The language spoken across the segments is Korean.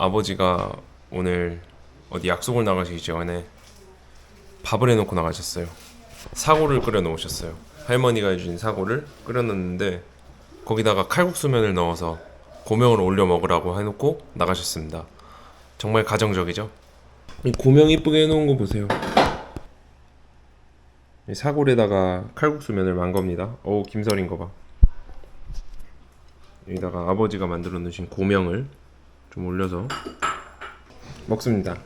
아버지가 오늘 어디 약속을 나가시기 전에 밥을 해놓고 나가셨어요. 사고를 끓여 놓으셨어요. 할머니가 해주신 사고를 끓여 놓는데 거기다가 칼국수면을 넣어서 고명을 올려 먹으라고 해놓고 나가셨습니다. 정말 가정적이죠? 이 고명 이쁘게 해놓은 거 보세요. 이 사골에다가 칼국수면을 만 겁니다. 어우 김설인 거 봐. 여기다가 아버지가 만들어 놓으신 고명을 좀 올려서. 먹습니다.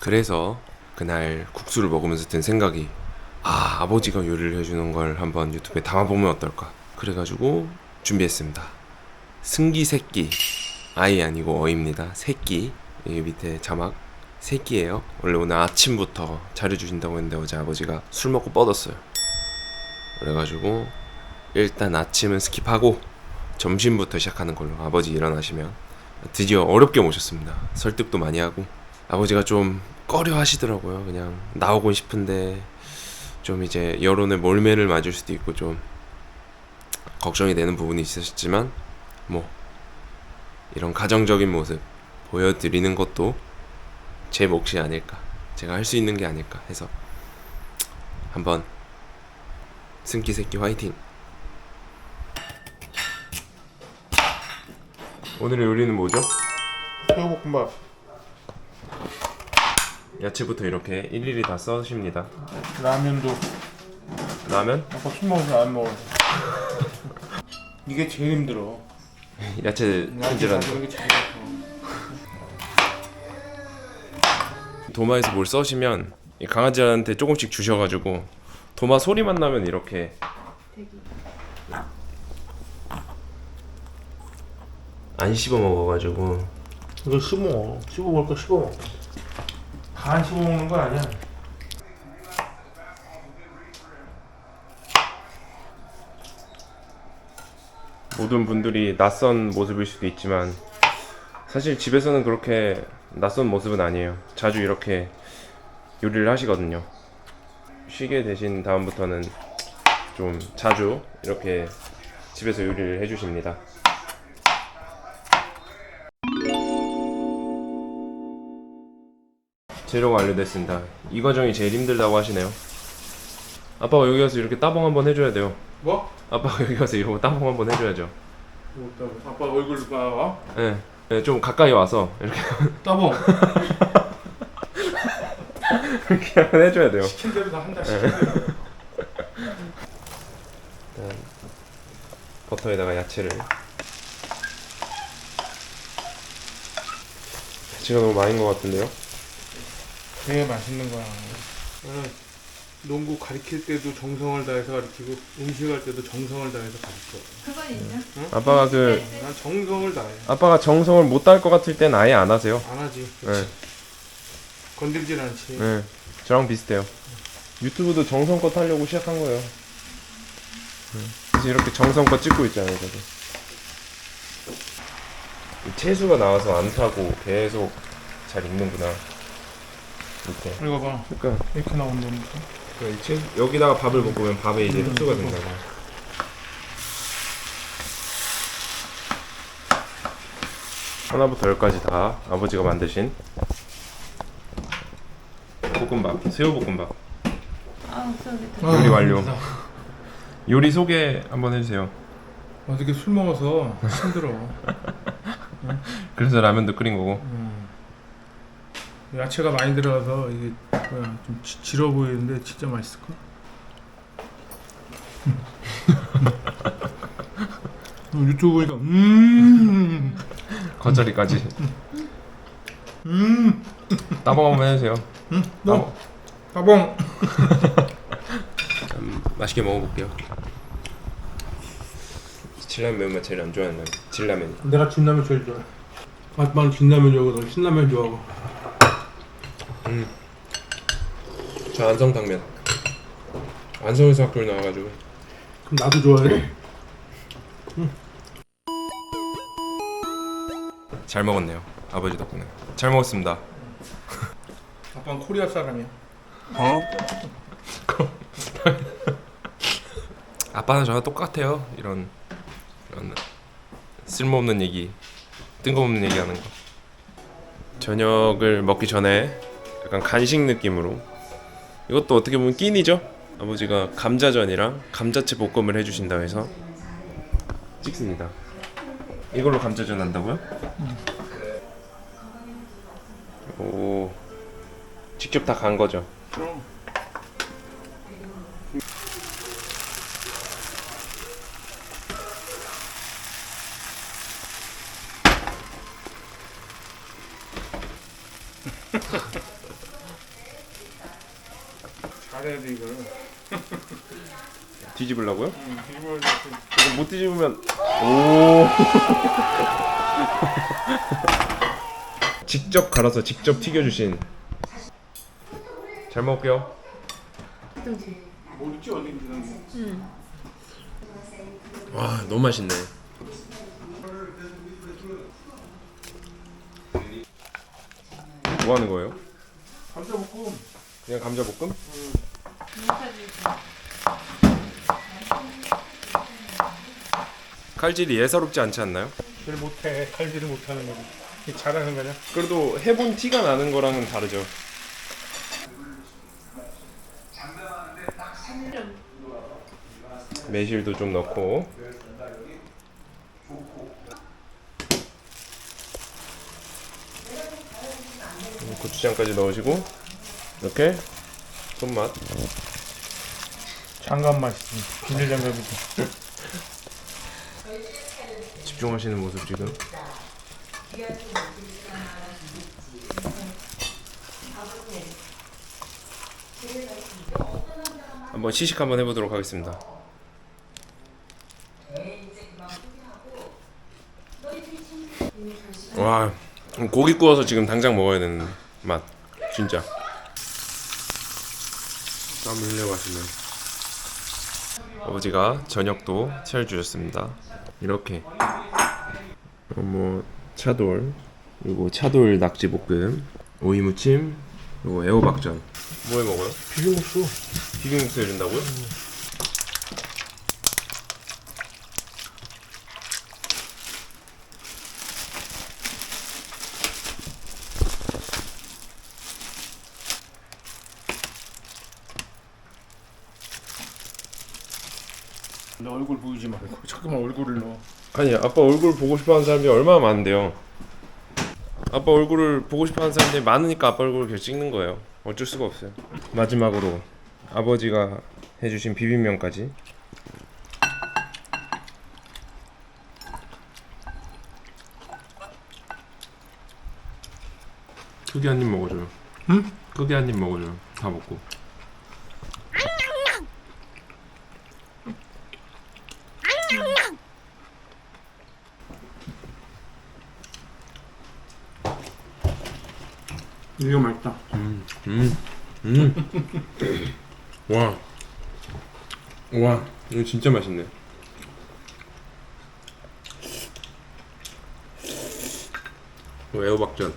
그래서 그날 국수를 먹으면서 든 생각이 아 아버지가 요리를 해주는 걸 한번 유튜브에 담아보면 어떨까? 그래가지고 준비했습니다. 승기 새끼. 아이 아니고 어입니다. 새끼. 여기 밑에 자막. 새끼예요. 원래 오늘 아침부터 차려주신다고 했는데 어제 아버지가 술 먹고 뻗었어요 그래가지고 일단 아침은 스킵하고 점심부터 시작하는 걸로 아버지 일어나시면 드디어 어렵게 모셨습니다 설득도 많이 하고 아버지가 좀 꺼려 하시더라고요. 그냥 나오고 싶은데 좀 이제 여론의 몰매를 맞을 수도 있고 좀 걱정이 되는 부분이 있으셨지만 뭐 이런 가정적인 모습 보여드리는 것도 제 몫이 아닐까 제가 할 수 있는 게 아닐까 해서 한번 승기 새끼 화이팅. 오늘의 요리는 뭐죠? 새우볶음밥. 야채부터 이렇게 일일이 다 써십니다. 라면도. 라면? 아까 술 먹어서 안 먹어 이게 제일 힘들어. 야채 손질하는 거. 이게 제일 힘들어 도마에서 뭘 써시면 이 강아지한테 조금씩 주셔가지고 도마 소리만 나면 이렇게. 안 씹어 먹어가지고. 이거 씹어 씹어 먹을 거 씹어 먹어. 다 씹어 먹는 거 아니야? 모든 분들이 낯선 모습일 수도 있지만 사실 집에서는 그렇게 낯선 모습은 아니에요. 자주 이렇게 요리를 하시거든요. 쉬게 되신 다음부터는 좀 자주 이렇게 집에서 요리를 해주십니다. 재료가 완료됐습니다. 이 과정이 제일 힘들다고 하시네요. 아빠가 여기 와서 이렇게 따봉 한번 해줘야 돼요. 뭐? 아빠가 여기 와서 이러고 따봉 한번 해줘야죠. 아빠 얼굴 봐봐 예, 예, 좀 가까이 와서 이렇게 따봉 이렇게 한번 해줘야 돼요. 시킨 대로 다 한다 시킨 대로. 버터에다가 야채를. 야채가 너무 많은 것 같은데요? 되게 맛있는 거야. 나는 농구 가르칠 때도 정성을 다해서 가르치고 음식할 때도 정성을 다해서 가르쳐 그건 있냐? 아빠가 그 난 정성을 다해. 아빠가 정성을 못 다할 것 같을 땐 아예 안 하세요. 안 하지. 네, 그렇지 건들질 않지. 네, 저랑 비슷해요. 유튜브도 정성껏 하려고 시작한 거예요. 네, 그래서 이렇게 정성껏 찍고 있잖아요, 저도. 이 채수가 나와서 안 타고 계속 잘 익는구나. 밑에. 이거 봐 그러니까 이렇게 나온다니까 그러니까 이 채- 여기다가 밥을 먹으면 밥에 이제 흡수가 된다고. 하나부터 열까지 다 아버지가 만드신 볶음밥, 새우 볶음밥. 아, 저기 요리 완료. 요리 소개 한번 해주세요. 어떻게 술 먹어서 힘들어 그래서 라면도 끓인 거고. 음. 야채가 많이 들어가서 이게 뭐야 좀 지, 질어 보이는데 진짜 맛있을 걸. 유튜브 보니까 음, 겉절이까지. 음, 따봉 한번 해주세요. 너 따봉. 음, 맛있게 먹어볼게요. 진라면 매운맛 제일 안 좋아하는 라면. 진라면이. 내가 진라면 제일 좋아해. 아빠는 진라면 좋아하고 신라면 좋아하고. 저 안성탕면. 안성에서 학교를 나와가지고. 그럼 나도 좋아해. 잘 먹었네요. 아버지 덕분에. 잘 먹었습니다. 아빠는 코리아 사람이야. 아빠 아빠나 저랑 똑같아요. 이런 이런 쓸모없는 얘기, 뜬금없는 얘기 하는 거. 저녁을 먹기 전에 약간 간식 느낌으로 이것도 어떻게 보면 끼니죠. 아버지가 감자전이랑 감자채 볶음을 해주신다고 해서 찍습니다. 이걸로 감자전 한다고요? 오, 직접 다 간 거죠? 그럼 잘해야 돼 이거를 뒤집으려고요? 응, 이거 못 뒤집으면 오 직접 갈아서 직접 튀겨주신 잘 먹을게요. 모르지 어딘지 는와 너무 맛있네. 뭐 하는 거예요? 감자 볶음. 그냥 감자 볶음? 칼질이 예사롭지 않지 않나요? 제일 못해. 칼질을 못하는 거지. 이게 잘하는 거냐? 그래도 해본 티가 나는 거랑은 다르죠 매실도 좀 넣고. 고추장까지 넣으시고 이렇게 손맛. 장갑 맛있지. 비닐 장갑이지. 집중하시는 모습 지금. 한번 시식 한번 해보도록 하겠습니다. 와 고기 구워서 지금 당장 먹어야 되는 맛 진짜. 땀 흘려 가시네. 아버지가 저녁도 차려주셨습니다. 이렇게. 어, 뭐 차돌. 그리고 차돌 낙지볶음 오이 무침 그리고 애호박전. 뭐해 먹어요? 비빔국수. 비빔국수 해준다고요? 너 얼굴 보이지 말고 자꾸만 얼굴을 넣어 아니 아빠 얼굴 보고 싶어하는 사람이 얼마나 많은데요. 아빠 얼굴을 보고 싶어하는 사람들이 많으니까 아빠 얼굴을 계속 찍는 거예요. 어쩔 수가 없어요. 마지막으로 아버지가 해주신 비빔면까지. 크게 한 입 먹어줘요. 응? 크게 한 입 먹어줘요. 다 먹고 이거 맛있다 음, 음. 와, 와, 이거 진짜 맛있네. 이거 애호박전.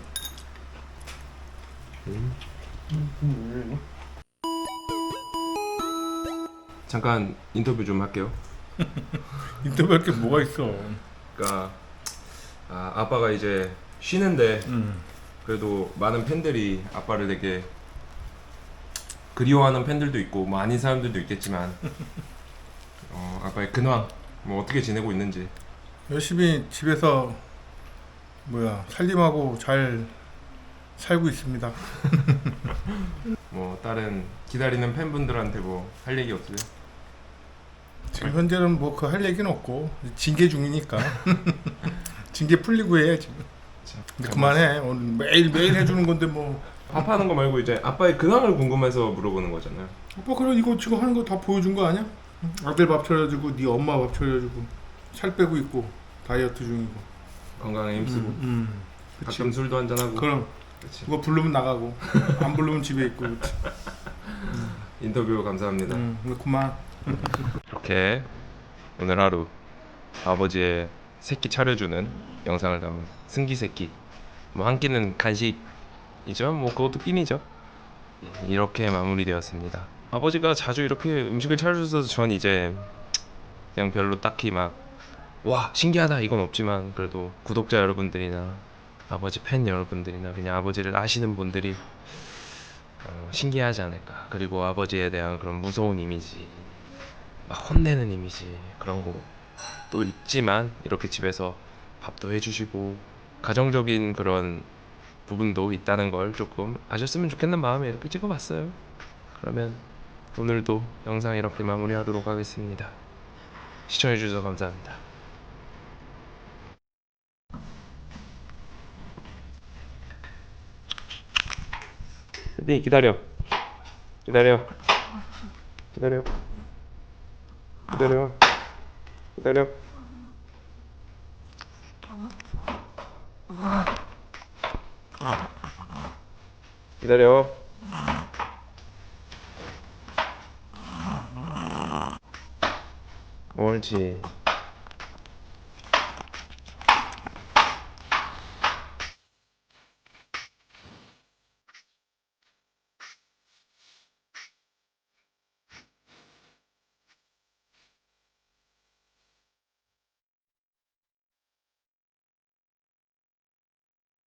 음. 잠깐 인터뷰 좀 할게요. 인터뷰할 게 뭐가 있어 그러니까 아, 아빠가 이제 쉬는데 응. 그래도 많은 팬들이 아빠를 되게 그리워하는 팬들도 있고 뭐 아닌 사람들도 있겠지만 어, 아빠의 근황 뭐 어떻게 지내고 있는지. 열심히 집에서 뭐야 살림하고 잘 살고 있습니다. 뭐 다른 기다리는 팬분들한테 뭐 할 얘기 없어요? 지금 현재는 뭐 그 할 얘기는 없고 징계 중이니까. 징계 풀리고 해 지금 근데 그만해. 오늘 매일 매일 해주는 건데 뭐. 밥하는 거 말고 이제 아빠의 근황을 궁금해서 물어보는 거잖아요. 오빠 그럼 이거 지금 하는 거 다 보여준 거 아니야? 아들 밥 차려주고 네 엄마 밥 차려주고 살 빼고 있고 다이어트 중이고. 건강에 힘쓰고. 음, 그치 가끔 술도 한잔 하고. 그럼. 그치. 그거 부르면 나가고. 안 부르면 집에 있고 그치. 인터뷰 감사합니다. 음, 근데 그만. 이렇게 오늘 하루 아버지의 새끼 차려주는 영상을 담은 승기 새끼. 뭐 한 끼는 간식이죠. 뭐 그것도 끼니죠. 이렇게 마무리되었습니다. 아버지가 자주 이렇게 음식을 차려주셔서 전 이제 그냥 별로 딱히 막 와 신기하다 이건 없지만 그래도 구독자 여러분들이나 아버지 팬 여러분들이나 그냥 아버지를 아시는 분들이 어, 신기하지 않을까. 그리고 아버지에 대한 그런 무서운 이미지 막 혼내는 이미지 그런 거 또 있지만 이렇게 집에서 밥도 해주시고 가정적인 그런 부분도 있다는 걸 조금 아셨으면 좋겠는 마음에 이렇게 찍어봤어요. 그러면 오늘도 영상 이렇게 마무리하도록 하겠습니다. 시청해주셔서 감사합니다. 네 기다려. 기다려. 기다려. 기다려 기다려. 기다려. 옳지